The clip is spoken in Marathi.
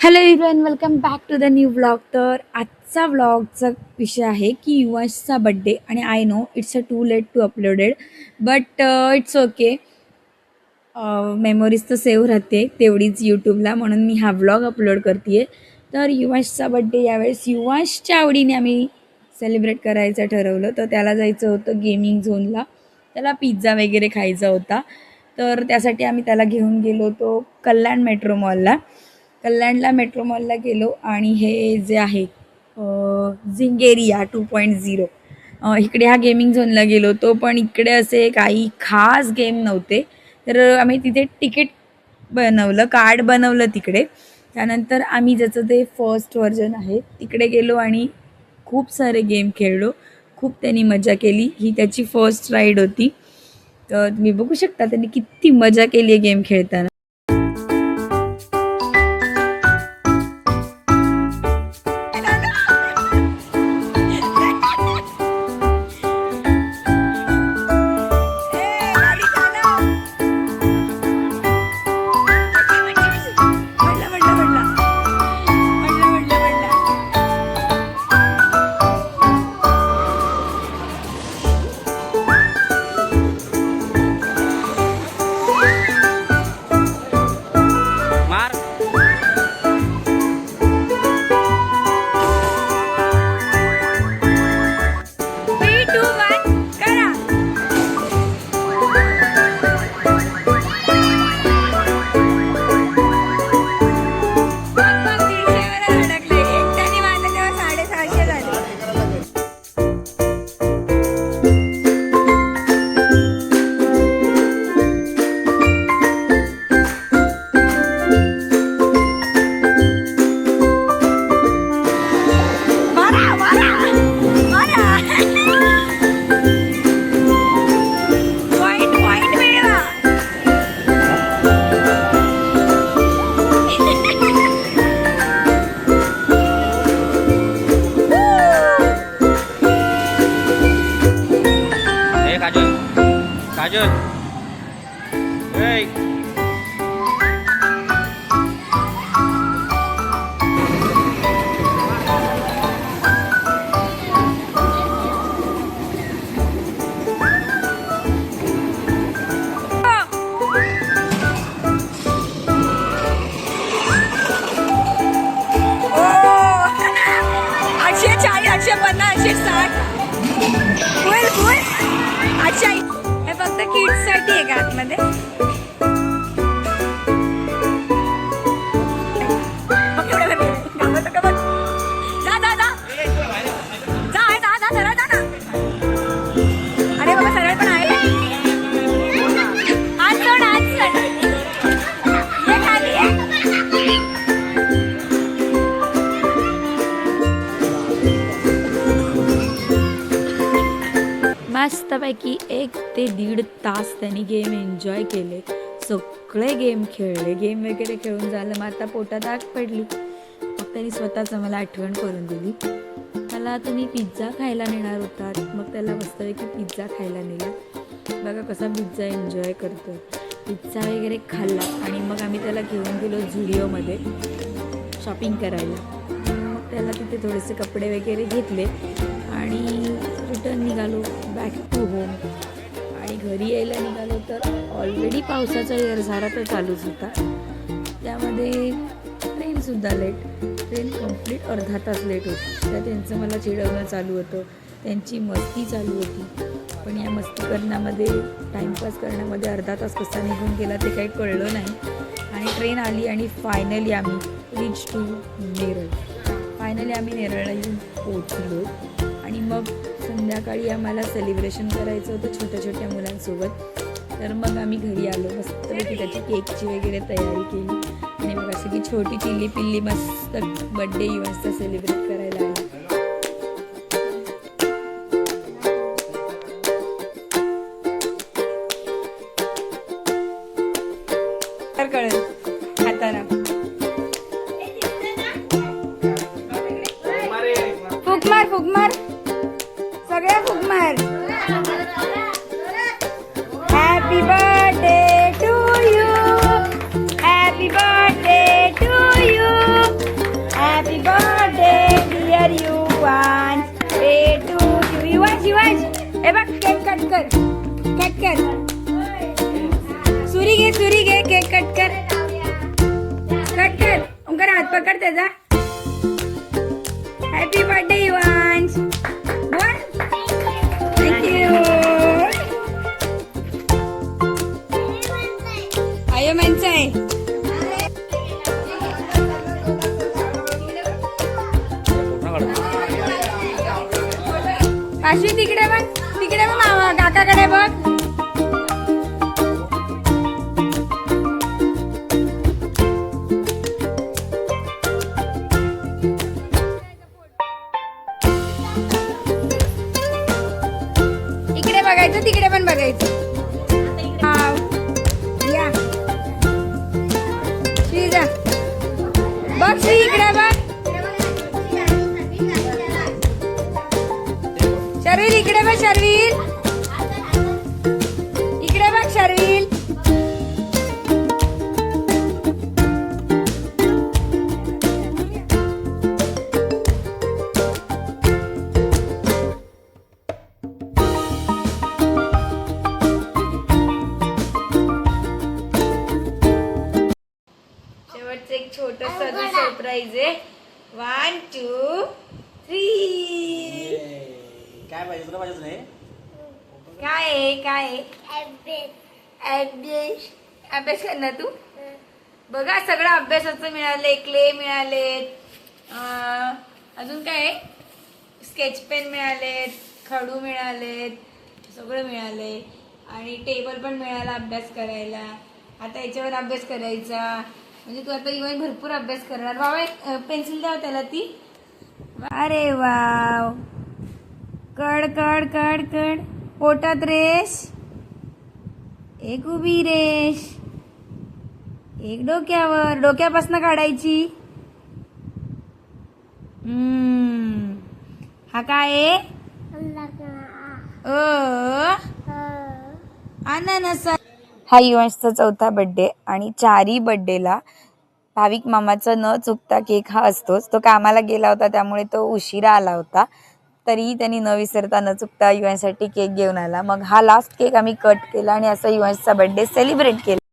Hello everyone welcome back to the new vlog तर आजचा व्लॉगचा विषय आहे की युवांशचा बड्डे आणि I know it's a too late to uploaded but it's okay memories तर सेव्ह राहते तेवढीच यूट्यूबला म्हणून मी हा व्लॉग अपलोड करते तर युवांशचा बड्डे यावेळेस युवांशच्या आवडीने आम्ही सेलिब्रेट करायचं ठरवलं. तर त्याला जायचं होतं गेमिंग झोनला त्याला पिझ्झा वगैरे खायचा होता. तर त्यासाठी आम्ही त्याला घेऊन गेलो होतो कल्याण मेट्रो मॉलला कल्याणला मेट्रो मॉलला गेलो आणि हे जे आहे झिंगेरिया टू पॉईंट झिरो इकडे हा गेमिंग झोनला गेलो तो पण इकडे असे काही खास गेम नव्हते. तर आम्ही तिथे तिकीट बनवलं कार्ड बनवलं तिकडे. त्यानंतर आम्ही ज्याचं ते फर्स्ट व्हर्जन आहे तिकडे गेलो आणि खूप सारे गेम खेळलो. खूप त्यांनी मजा केली. ही त्याची फर्स्ट राईड होती. तर तुम्ही बघू शकता त्यांनी किती मजा केली आहे गेम खेळताना. पन्नास साठ फुल फुल अच्छा हे फक्त किड्ससाठी आहे का आतमध्ये? मस्तपैकी एक ते दीड तास त्यांनी गेम एन्जॉय केले. सगळे गेम खेळले. गेम वगैरे खेळून झालं. मग आता पोटात आग पडली. मग त्यांनी स्वतःचं मला आठवण करून दिली. मला तुम्ही पिझ्झा खायला नेणार होतात. मग त्याला मस्तपैकी पिझ्झा खायला नेला. बघा कसा पिझ्झा एन्जॉय करतो पिझ्झा वगैरे खाल्ला आणि मग आम्ही त्याला घेऊन गेलो झुडिओमध्ये शॉपिंग करायला. मग त्याला तिथे थोडेसे कपडे वगैरे घेतले आणि रिटर्न निघालो बॅक टू होम आणि घरी यायला निघालो तर ऑलरेडी पावसाचा येरझारा तर चालूच होता. त्यामध्ये ट्रेनसुद्धा लेट ट्रेन कंप्लीट अर्धा तास लेट होती. त्या त्यांचं मला चिडवणं चालू होतं. त्यांची मस्ती चालू होती. पण या मस्ती करण्यामध्ये टाईमपास करण्यामध्ये अर्धा तास कसा निघून गेला ते काही कळलं नाही. आणि ट्रेन आली आणि फायनली आम्ही रीच टू नेरळ फायनली आम्ही नेरळला येऊन पोचलो आणि मग संध्याकाळी आम्हाला सेलिब्रेशन करायचं होतं छोट्या छोट्या मुलांसोबत. तर मग आम्ही घरी आलो मस्तपैकी त्याची केकची वगैरे तयारी केली. आणि मग अशी की छोटी चिल्ली पिल्ली मस्त बड्डे इव्हेंट्सचा सेलिब्रेट करायला आली. तर कळेल हाताना. फुकमार फुकमार कर। कट कर। सुरी घे सुरी घे केक कट कर। कट कर। ओंकार हात पकड त्याचा. हॅपी बर्थडे युवांश बोल. थँक्यू आयो माणसं आहे तिकडे बघ. तिकडे बघ काकाकडे बघ. इकडे बघायचं तिकडे पण बघायचं. या. श्रीजा. बघ श्री इकडे बघ. आहे वन टू थ्री काय पाहिजे? तुला पाहिजे नाही काय आहे? काय आहे? अभ्यास अभ्यास करणार तू. बघा सगळं अभ्यासाचं मिळाले क्ले मिळाले अजून काय स्केच पेन मिळालेत खडू मिळालेत सगळं मिळाले आणि टेबल पण मिळाला अभ्यास करायला. आता याच्यावर अभ्यास करायचा. म्हणजे तू आता इव्हन भरपूर अभ्यास करणार. बाबा एक पेन्सिल द्याव त्याला ती. अरे वाव. कड कड कड कड. पोटात रेश. एक उभी रेश. एक डोक्यावर. डोक्यापासनं काढायची. हा काय अननस हा युवंशचा चौथा बड्डे आणि चारही बड्डेला भाविक मामाचा न चुकता केक हा असतोच. तो कामाला गेला होता त्यामुळे तो उशिरा आला होता. तरीही त्यांनी न विसरता न चुकता युवनसाठी केक घेऊन आला. मग हा लास्ट केक आम्ही कट केला आणि असा युवंशचा बड्डे सेलिब्रेट केला.